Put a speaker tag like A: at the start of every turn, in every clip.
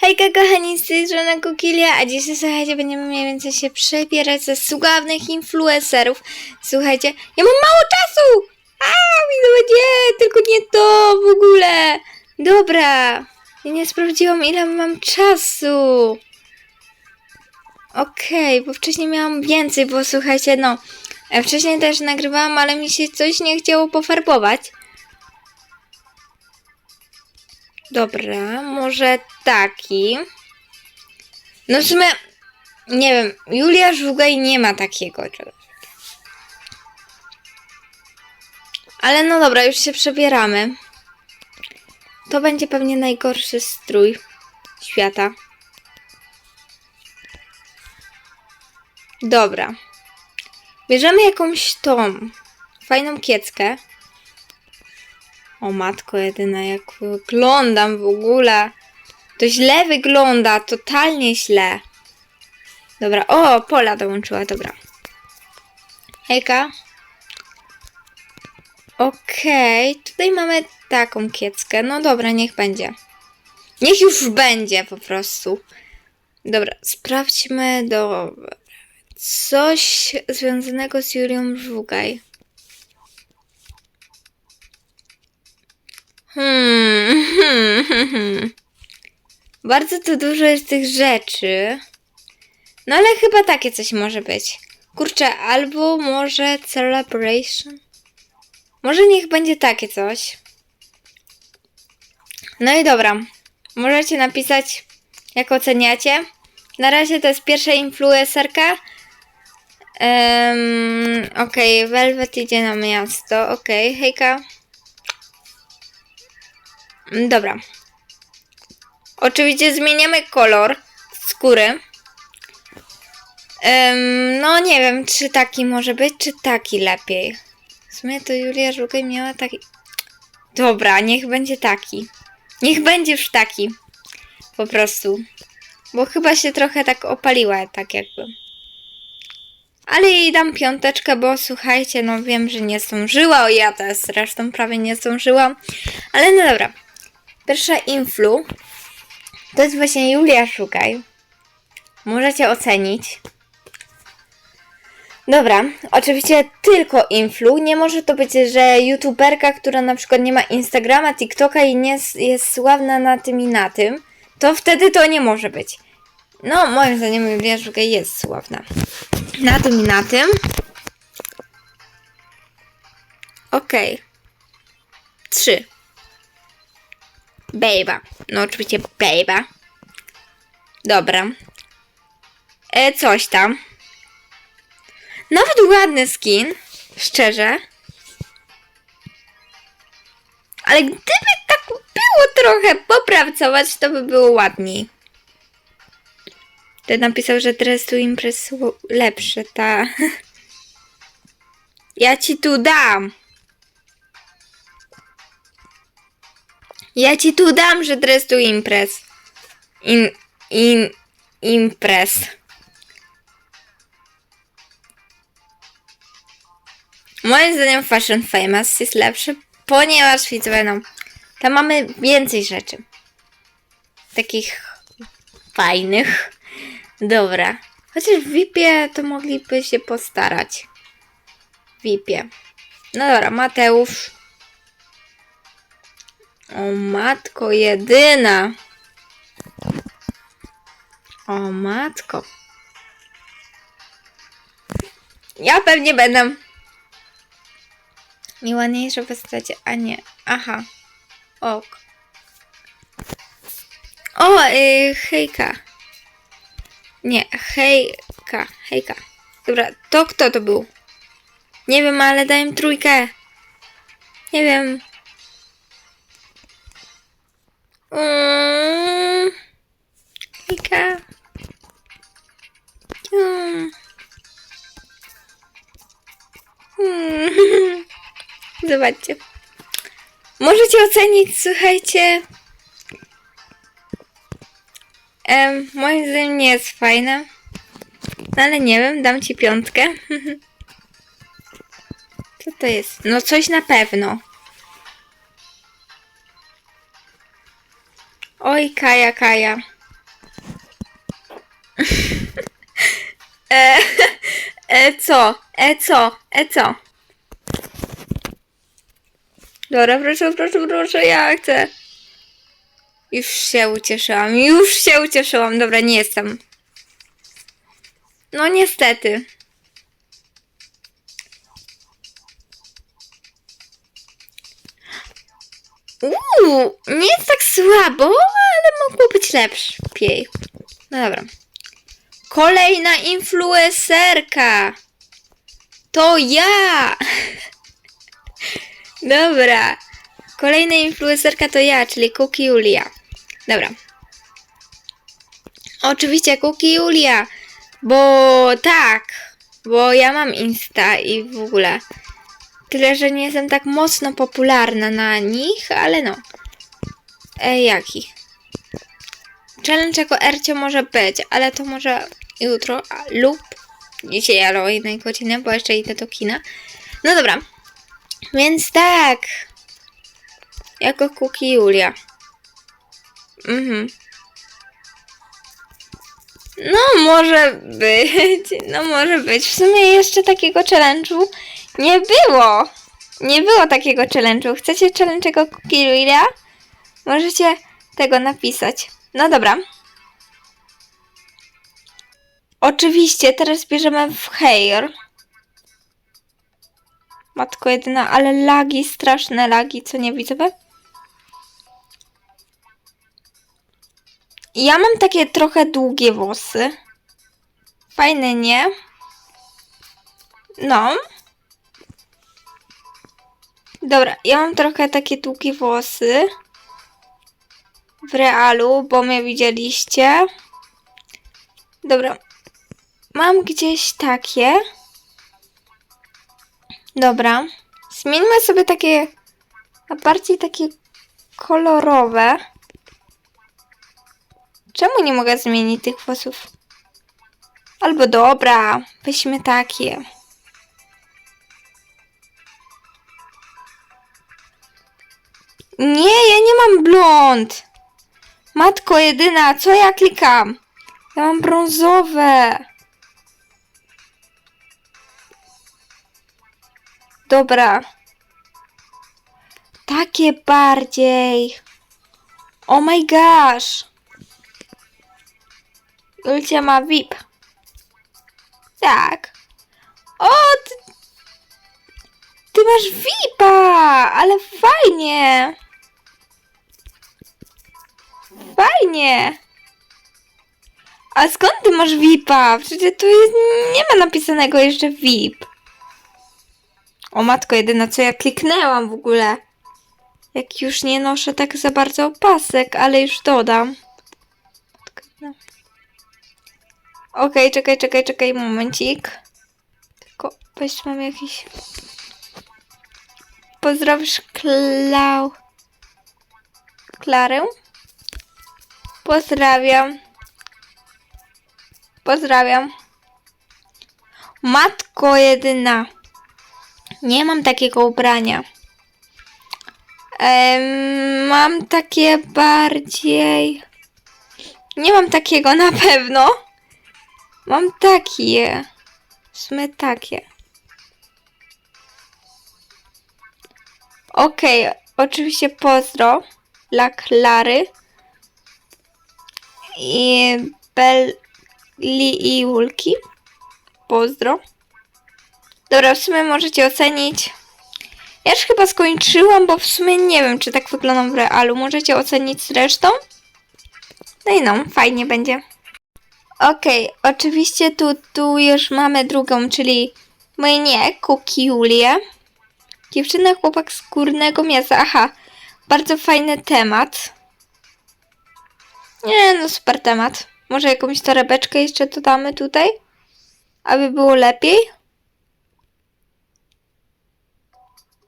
A: Hejka kochani, z tej strony Kukilia, a dzisiaj słuchajcie, będziemy mniej więcej się przebierać ze sławnych influencerów. Słuchajcie, ja mam mało czasu! A, widzowie, nie, tylko nie to w ogóle. Dobra, ja nie sprawdziłam ile mam czasu. Okej, bo wcześniej miałam więcej, bo słuchajcie, no, e, wcześniej też nagrywałam, ale mi się coś nie chciało pofarbować. Dobra, może taki. No w sumie, nie wiem, Julia Żugaj nie ma takiego. Ale no dobra, już się przebieramy. To będzie pewnie najgorszy strój świata. Dobra. Bierzemy jakąś tą fajną kieckę. O matko jedyna, jak wyglądam w ogóle. To źle wygląda, totalnie źle. Dobra, o, Pola dołączyła, dobra. Hejka. Okej, tutaj mamy taką kieckę. No dobra, niech będzie. Niech już będzie po prostu. Dobra, sprawdźmy do... Coś związanego z Julią Żugaj. Hmm, hmm, hmm, hmm. Bardzo tu dużo jest tych rzeczy. No ale chyba takie coś może być. Kurczę, albo może celebration. Może niech będzie takie coś. No i dobra. Możecie napisać, jak oceniacie. Na razie to jest pierwsza influencerka. Um, Okej, Velvet idzie na miasto. Okej, hejka. Dobra. Oczywiście zmieniamy kolor skóry. Em, no nie wiem, czy taki może być, czy taki lepiej. W sumie to Julia Żugaj miała taki... Dobra, niech będzie taki. Niech będzie już taki. Po prostu. Bo chyba się trochę tak opaliła, tak jakby. Ale jej dam piąteczkę, bo słuchajcie, no wiem, że nie zdążyła. O, ja też zresztą prawie nie zdążyłam. Ale no dobra. Pierwsza influ to jest właśnie Julia Szukaj. Możecie ocenić. Dobra, oczywiście tylko influ. Nie może to być, że youtuberka, która na przykład nie ma Instagrama, TikToka i nie jest, sławna na tym i na tym, to wtedy to nie może być. No, moim zdaniem Julia Szukaj jest sławna. Na tym i na tym. Okej. Trzy. Bejba. No oczywiście bejba. Dobra. E, coś tam. Nawet ładny skin. Szczerze. Ale gdyby tak było trochę popracować, to by było ładniej. Ten napisał, że dress to impress lepszy, ta. Ja ci tu dam. Ja ci tu dam, że dress to impress. In, in, impress. Moim zdaniem Fashion Famous jest lepszy, ponieważ widzowie, no, tam mamy więcej rzeczy. Takich fajnych. Dobra. Chociaż w VIP-ie to mogliby się postarać. VIP-ie. No dobra, Mateusz. O matko jedyna. O matko. Ja pewnie będę mi ładniejsze postacie, a nie. Aha. Ok. O, yy, hejka. Nie, hejka, hejka. Dobra, to kto to był? Nie wiem, ale daj im trójkę. Nie wiem. Mm. Hejka. Mm. Mm. Zobaczcie. Możecie ocenić, słuchajcie. Em, moim zdaniem nie jest fajne. No ale nie wiem, dam ci piątkę. Co to jest? No coś na pewno. Oj, Kaja, Kaja. e, e co? E co? E co? Dobra, proszę, proszę, proszę, ja chcę. Już się ucieszyłam, już się ucieszyłam. Dobra, nie jestem. No niestety. Uuu, nie jest tak słabo, ale mogło być lepiej. No dobra. Kolejna influencerka. To ja. Dobra. Kolejna influencerka to ja, czyli Cookie Julia. Dobra. Oczywiście Cookie Julia, bo tak, bo ja mam Insta i w ogóle. Tyle, że nie jestem tak mocno popularna na nich, ale no. E, jaki? Challenge jako Ercio może być, ale to może jutro a, lub dzisiaj albo innej godzinie, bo jeszcze idę do kina. No dobra. Więc tak. Jako Cookie Julia. Mhm. No, może być. No, może być. W sumie jeszcze takiego challenge'u nie było. Nie było takiego challenge'u. Chcecie challenge'ego Julia? Możecie tego napisać. No dobra. Oczywiście, teraz bierzemy w hair. Matko jedyna, ale lagi, straszne lagi, co nie widzę. Ja mam takie trochę długie włosy. Fajne, nie? No. Dobra, ja mam trochę takie długie włosy. W realu, bo mnie widzieliście. Dobra. Mam gdzieś takie. Dobra. Zmieńmy sobie takie na bardziej takie kolorowe. Czemu nie mogę zmienić tych włosów? Albo dobra, weźmy takie. Nie, ja nie mam blond. Matko jedyna, co ja klikam? Ja mam brązowe. Dobra. Takie bardziej. Oh my gosh. Julcia ma VIP. Tak. O, ty, ty masz VIPa, ale fajnie. Fajnie. A skąd ty masz VIPa? Przecież tu jest, nie ma napisanego jeszcze VIP. O matko jedyna, co ja kliknęłam w ogóle. Jak już nie noszę tak za bardzo opasek, ale już dodam. Okej, czekaj, czekaj, czekaj, momencik. Tylko weź mam jakiś... Pozdrowisz Klau... Klarę? Pozdrawiam. Pozdrawiam. Matko jedyna. Nie mam takiego ubrania. Em, mam takie bardziej. Nie mam takiego na pewno. Mam takie. Sumie takie. Okej, oczywiście pozdro dla Klary i Belli i Julki. Pozdro. Dobra, w sumie możecie ocenić. Ja już chyba skończyłam, bo w sumie nie wiem, czy tak wyglądam w realu. Możecie ocenić zresztą. No i no, fajnie będzie. Okej, oczywiście tu, tu już mamy drugą, czyli mnie, Kuki Julię. Dziewczyna, chłopak z górnego miasta. Aha, bardzo fajny temat. Nie, no super temat. Może jakąś torebeczkę jeszcze dodamy tutaj? Aby było lepiej?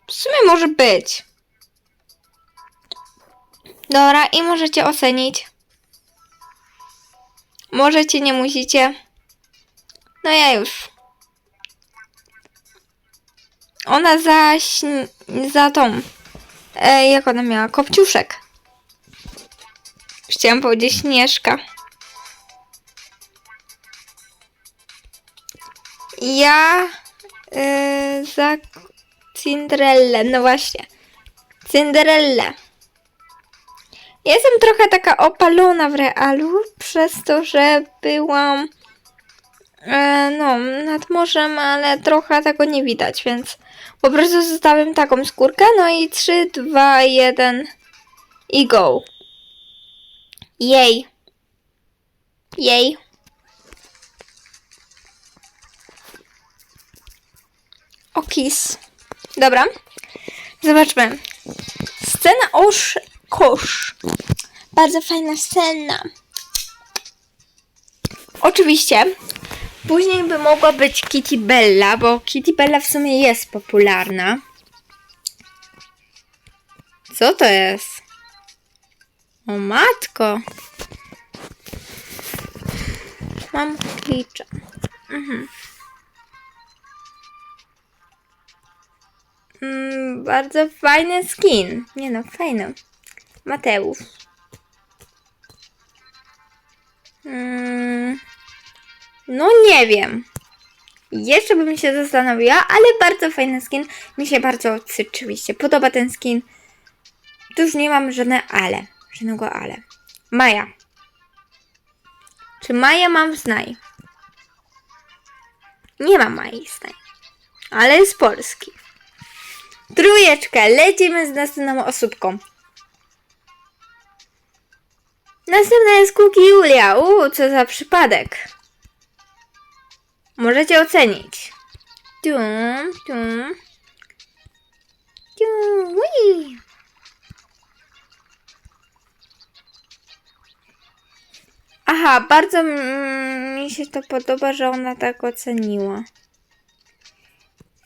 A: W sumie może być. Dobra, i możecie ocenić. Możecie, nie musicie. No ja już. Ona za, śn- za tą. E, jak ona miała? Kopciuszek. Chciałam powiedzieć Śnieżka. Ja yy, za Cinderellę, no właśnie. Cinderellę. Jestem trochę taka opalona w realu, przez to, że byłam e, no, nad morzem, ale trochę tego nie widać, więc po prostu zostawiam taką skórkę. No i 3, 2, 1 i go. Jej. Jej. Okis. Dobra. Zobaczmy. Scena osz kosz. Bardzo fajna scena. Oczywiście. Później by mogła być Kitty Bella, bo Kitty Bella w sumie jest popularna. Co to jest? O matko. Mam klicza. Mhm. Mm, bardzo fajny skin. Nie no, fajny. Mateusz. Mm, no nie wiem. Jeszcze bym się zastanowiła, ale bardzo fajny skin. Mi się bardzo oczywiście podoba ten skin. Tu już nie mam żadne ale. Żadnego ale. Maja. Czy Maja mam znaj? Nie ma Mai znaj. Ale jest polski. Trójeczkę. Lecimy z następną osóbką. Następna jest Kuki Julia. Uuu, co za przypadek. Możecie ocenić. Tum, tum. Tum, ui. Aha, bardzo mi się to podoba, że ona tak oceniła.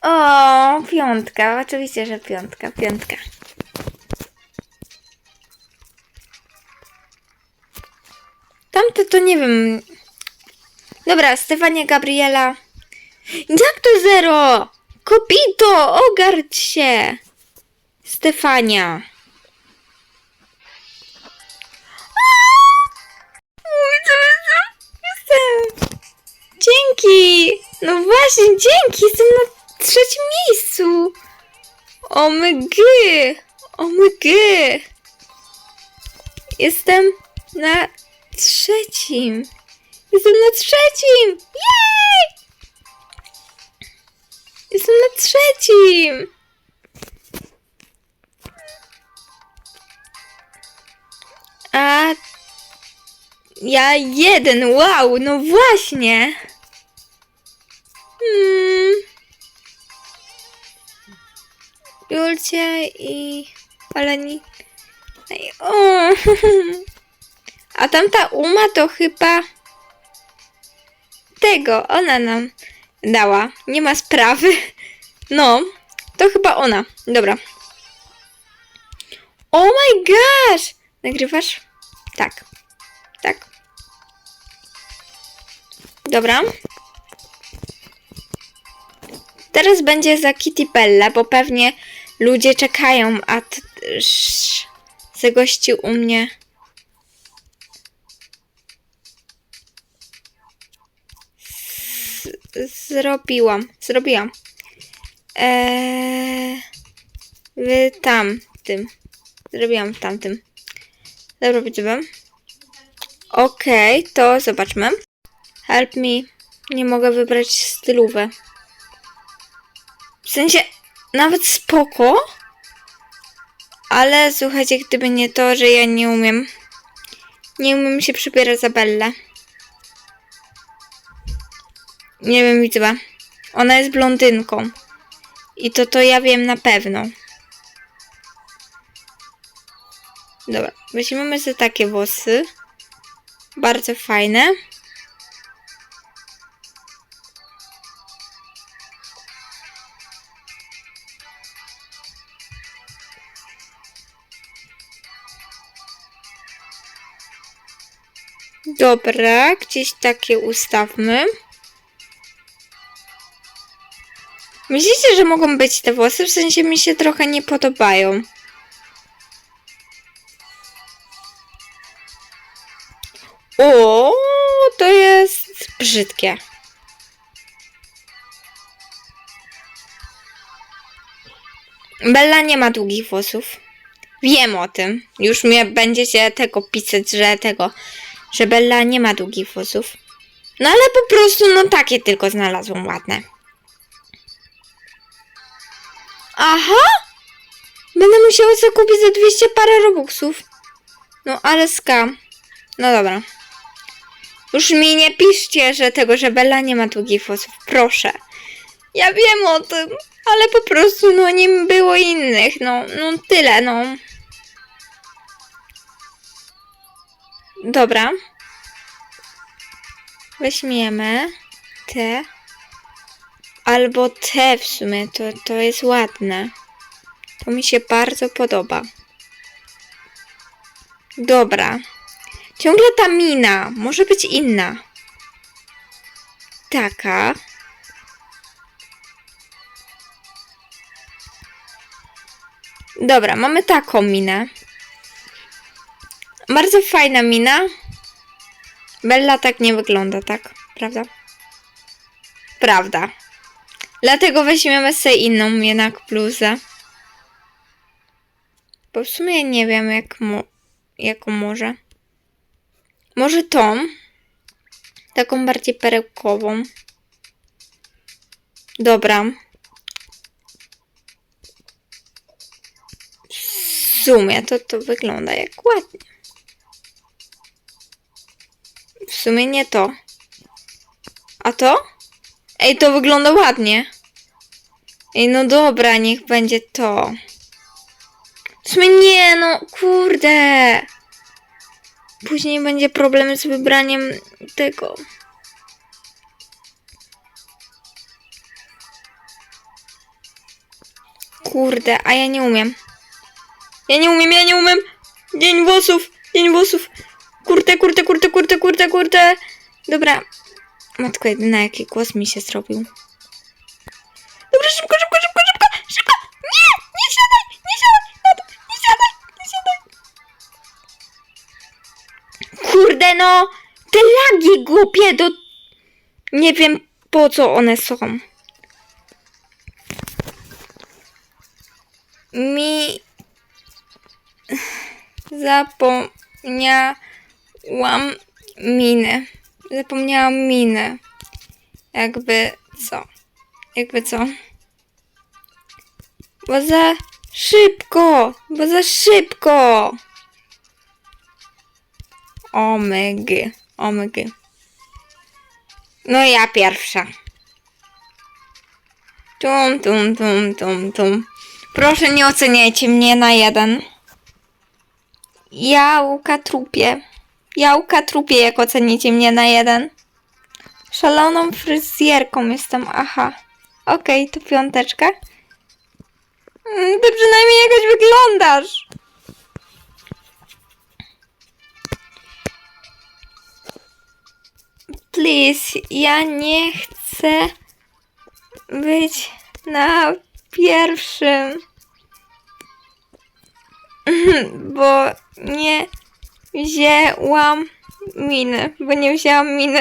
A: O, piątka. Oczywiście, że piątka, piątka. Tamte to nie wiem. Dobra, Stefania Gabriela. Jak to zero? Kopito, ogarć się. Stefania. Dzięki. No właśnie, dzięki. Jestem na trzecim miejscu. O my gy. O my gy. Jestem na trzecim. Jestem na trzecim! Jej! Jestem na trzecim! A ja jeden, wow, no właśnie. Hmm. Julcia i Palani. Ej, O. A tamta Uma to chyba tego, ona nam dała. Nie ma sprawy. No, to chyba ona. Dobra. Oh my gosh! Nagrywasz? Tak. Tak. Dobra. Teraz będzie za Kitty Bella, bo pewnie ludzie czekają, a t- sz- zagościł u mnie. zrobiłam. Zrobiłam. Eee, w tamtym. Zrobiłam w tamtym. Dobra, widzimy. Okej, to zobaczmy. Help me. Nie mogę wybrać stylówę. Sensie, nawet spoko. Ale słuchajcie, gdyby nie to, że ja nie umiem. Nie umiem się przybierać za Bellę. Nie wiem, widzę. Ona jest blondynką. I to to ja wiem na pewno. Dobra, weźmiemy sobie takie włosy. Bardzo fajne. Dobra, gdzieś takie ustawmy. Myślicie, że mogą być te włosy? W sensie mi się trochę nie podobają. O, to jest brzydkie. Bella nie ma długich włosów. Wiem o tym. Już mnie będziecie tego pisać, że tego że Bella nie ma długich włosów. No ale po prostu, no takie tylko znalazłam ładne. Aha! Będę musiała sobie kupić za 200 parę robuxów. No ale skam. No dobra. Już mi nie piszcie, że tego, że Bella nie ma długich włosów. Proszę. Ja wiem o tym, ale po prostu no nie było innych. No, no tyle, no. Dobra. Weźmiemy te. Albo te w sumie, to, to jest ładne. To mi się bardzo podoba. Dobra. Ciągle ta mina. Może być inna. Taka. Dobra, mamy taką minę. Bardzo fajna mina. Bella tak nie wygląda, tak? Prawda? Prawda. Dlatego weźmiemy sobie inną jednak bluzę. Bo w sumie nie wiem, jak mo jaką może. Może tą. Taką bardziej perełkową. Dobra. W sumie to to wygląda jak ładnie. W sumie nie to. A to? Ej, to wygląda ładnie. Ej, no dobra, niech będzie to. W sumie nie, no kurde. Później będzie problem z wybraniem tego. Kurde, a ja nie umiem. Ja nie umiem, ja nie umiem. Dzień włosów, dzień włosów. Kurde, kurde, kurde, kurde, kurde, kurde. Dobra. Matko jedyna, jaki głos mi się zrobił. Dobra, szybko, szybko, szybko, szybko, szybko. Nie, nie siadaj, nie siadaj, nie siadaj, nie siadaj. Kurde, no. Te lagi głupie do... Nie wiem, po co one są. Mi... Zapomniałam miny. Zapomniałam miny. Jakby co? Jakby co? Bo za szybko! Bo za szybko! Omygy. Omygy. No ja pierwsza. Tum, tum, tum, tum, tum. Proszę nie oceniajcie mnie na jeden. Jałka trupie. Jałka trupie, jak ocenicie mnie na jeden. Szaloną fryzjerką jestem, aha. Okej, to piąteczka. Mm, Ty przynajmniej jakoś wyglądasz. Please, ja nie chcę być na pierwszym. Bo nie wzięłam miny. Bo nie wzięłam miny.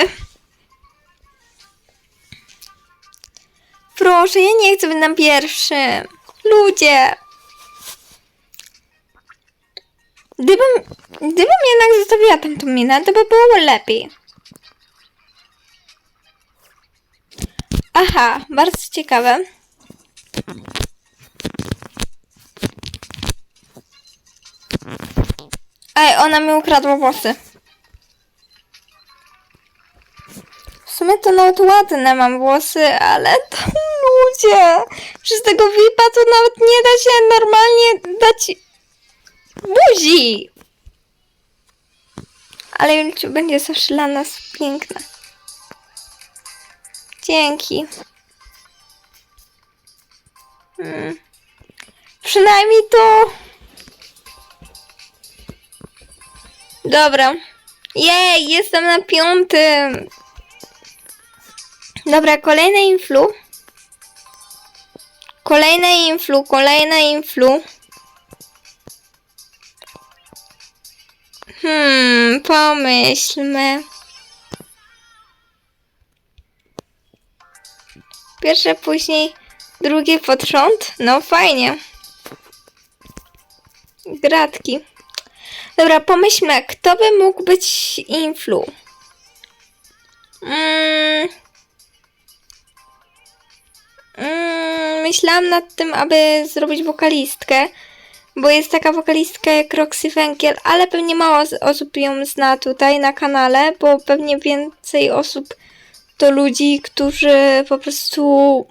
A: Proszę, ja nie chcę być na pierwszym. Ludzie. Gdybym, gdybym jednak zostawiła tam tą minę, to by było lepiej. Aha, bardzo ciekawe. Ej, ona mi ukradła włosy. W sumie to nawet ładne mam włosy, ale to ludzie. Przez tego VIPa to nawet nie da się normalnie dać buzi. Ale Julciu będzie zawsze dla nas piękna. Dzięki. Hmm. Przynajmniej to. Dobra. Jej, jestem na piątym. Dobra, kolejne influ. Kolejne influ, kolejne influ. Hmm, pomyślmy. Pierwsze, później drugie pod rząd? No fajnie. Gratki. Dobra, pomyślmy, kto by mógł być influ? Mm. Mm, myślałam nad tym, aby zrobić wokalistkę, bo jest taka wokalistka jak Roxy Fenkiel, ale pewnie mało osób ją zna tutaj na kanale, bo pewnie więcej osób to ludzi, którzy po prostu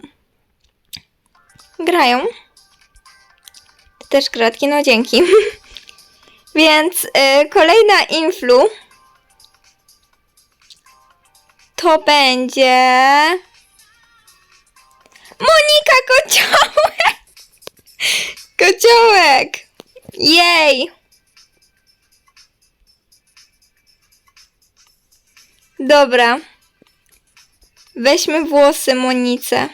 A: grają. Ty też gratki, no dzięki. Więc y, kolejna influ to będzie Monika Kociołek! Kociołek! Jej! Dobra. Weźmy włosy Monice.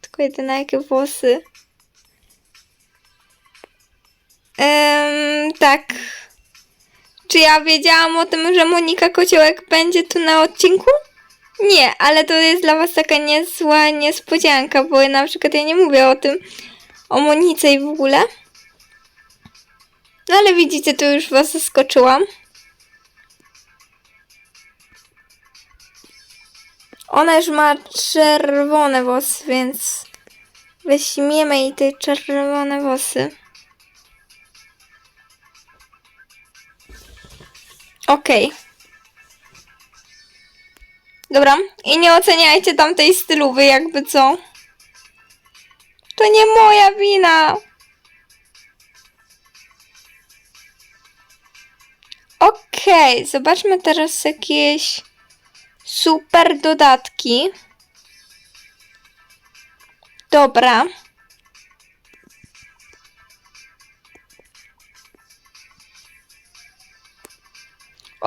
A: Tylko jedyne jakie włosy. Em, tak. Czy ja wiedziałam o tym, że Monika Kociołek będzie tu na odcinku? Nie, ale to jest dla was taka niezła niespodzianka, bo na przykład ja nie mówię o tym, o Monice i w ogóle. No ale widzicie, tu już was zaskoczyłam. Ona już ma czerwone włosy, więc weźmiemy jej te czerwone włosy. Okej. Dobra, i nie oceniajcie tamtej stylowy, jakby co. To nie moja wina. Okej, zobaczmy teraz jakieś super dodatki. Dobra.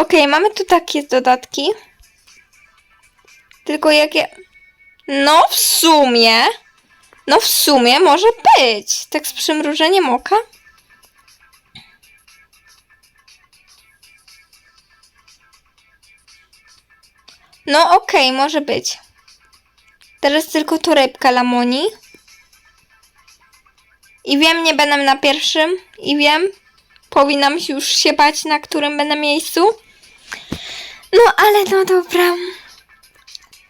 A: Okej, mamy tu takie dodatki. Tylko jakie. No w sumie. No w sumie może być. Tak z przymrużeniem oka. No okej, może być. Teraz tylko torebka Lamoni. I wiem, nie będę na pierwszym. I wiem, powinnam już się bać, na którym będę miejscu. No ale no dobra.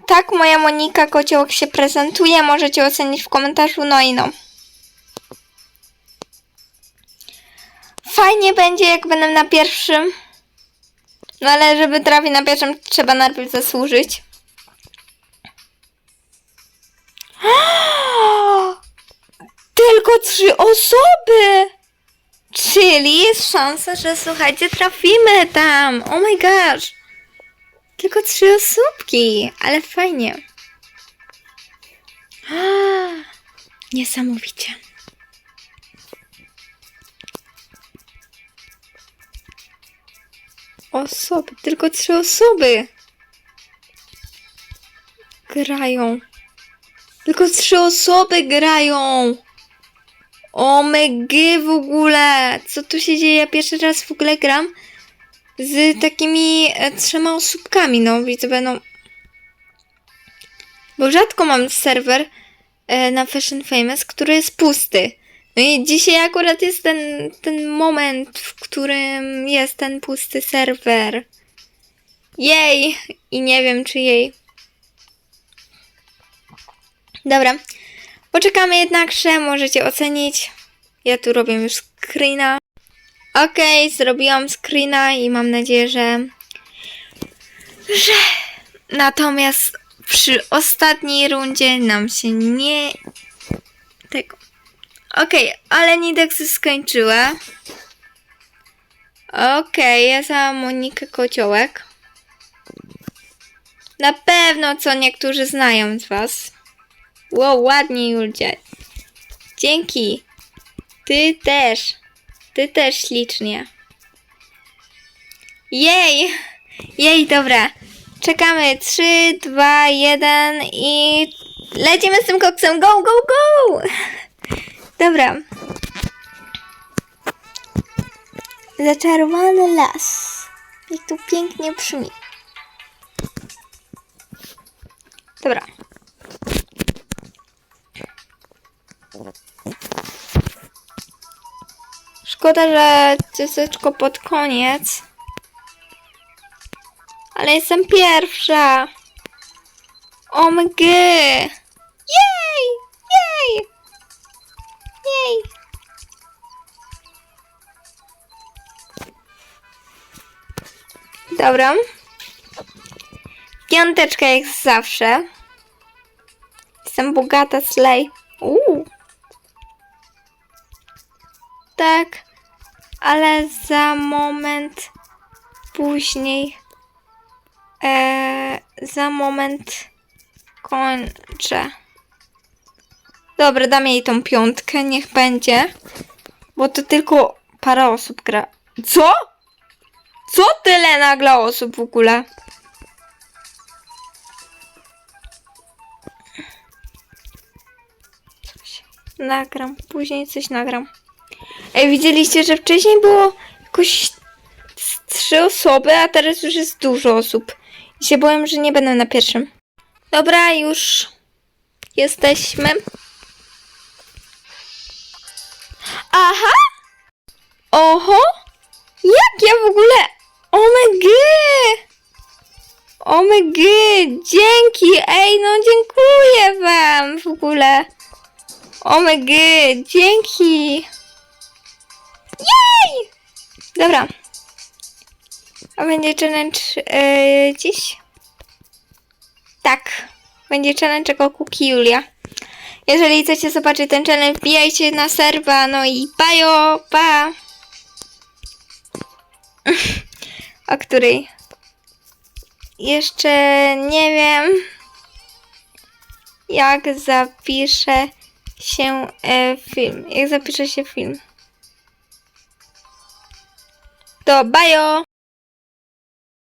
A: Tak moja Monika Kociołek się prezentuje. Możecie ocenić w komentarzu. No i no. Fajnie będzie, jak będę na pierwszym. No ale żeby trafić na pierwszym, trzeba najpierw zasłużyć. Tylko trzy osoby! Czyli jest szansa, że słuchajcie, trafimy tam. Oh my gosh. Tylko trzy osóbki, ale fajnie. Niesamowicie. Osoby, tylko trzy osoby. Grają. Tylko trzy osoby grają. O my w ogóle. Co tu się dzieje? Ja pierwszy raz w ogóle gram z takimi e, trzema osóbkami, no widzę, no. Bo rzadko mam serwer e, na Fashion Famous, który jest pusty. No i dzisiaj akurat jest ten, ten moment, w którym jest ten pusty serwer. Jej! I nie wiem, czy jej. Dobra. Poczekamy jednakże, możecie ocenić. Ja tu robię już screena. Okej, zrobiłam screena i mam nadzieję, że. że. Natomiast przy ostatniej rundzie nam się nie. tego. Okej, ale Nideksy skończyła. Okej, ja sama Monika Kociołek. Na pewno co niektórzy znają z Was. Wow, ładnie Julcia. Dzięki. Ty też. Ty też ślicznie. Jej! Jej, dobra. Czekamy. 3, 2, 1 i lecimy z tym koksem. Go, go, go! Dobra. Zaczarowany las. Jak tu pięknie brzmi. Dobra. Szkoda, że ciasteczko pod koniec. Ale jestem pierwsza. OMG! Jej! Jej! Jej! Dobra. Piąteczka jak zawsze. Jestem bogata, slay. Uuu. Tak, ale za moment później. E, za moment kończę. Dobra, dam jej tą piątkę, niech będzie. Bo to tylko parę osób gra. Co? Co tyle nagle osób w ogóle? Nagram, później coś nagram. Ej, widzieliście, że wcześniej było jakoś trzy osoby, a teraz już jest dużo osób. I się boję, że nie będę na pierwszym. Dobra, już jesteśmy. Aha! Oho! Jak ja w ogóle... OMG! OMG! Dzięki! Ej, no dziękuję wam w ogóle. OMG! Dzięki! Dobra. A będzie challenge yy, dziś? Tak. Będzie challenge jako Kuki Julia. Jeżeli chcecie zobaczyć ten challenge, wbijajcie na serwa, no i bajo, pa! o której? Jeszcze nie wiem, jak zapisze się e, film. Jak zapisze się film. To bajo!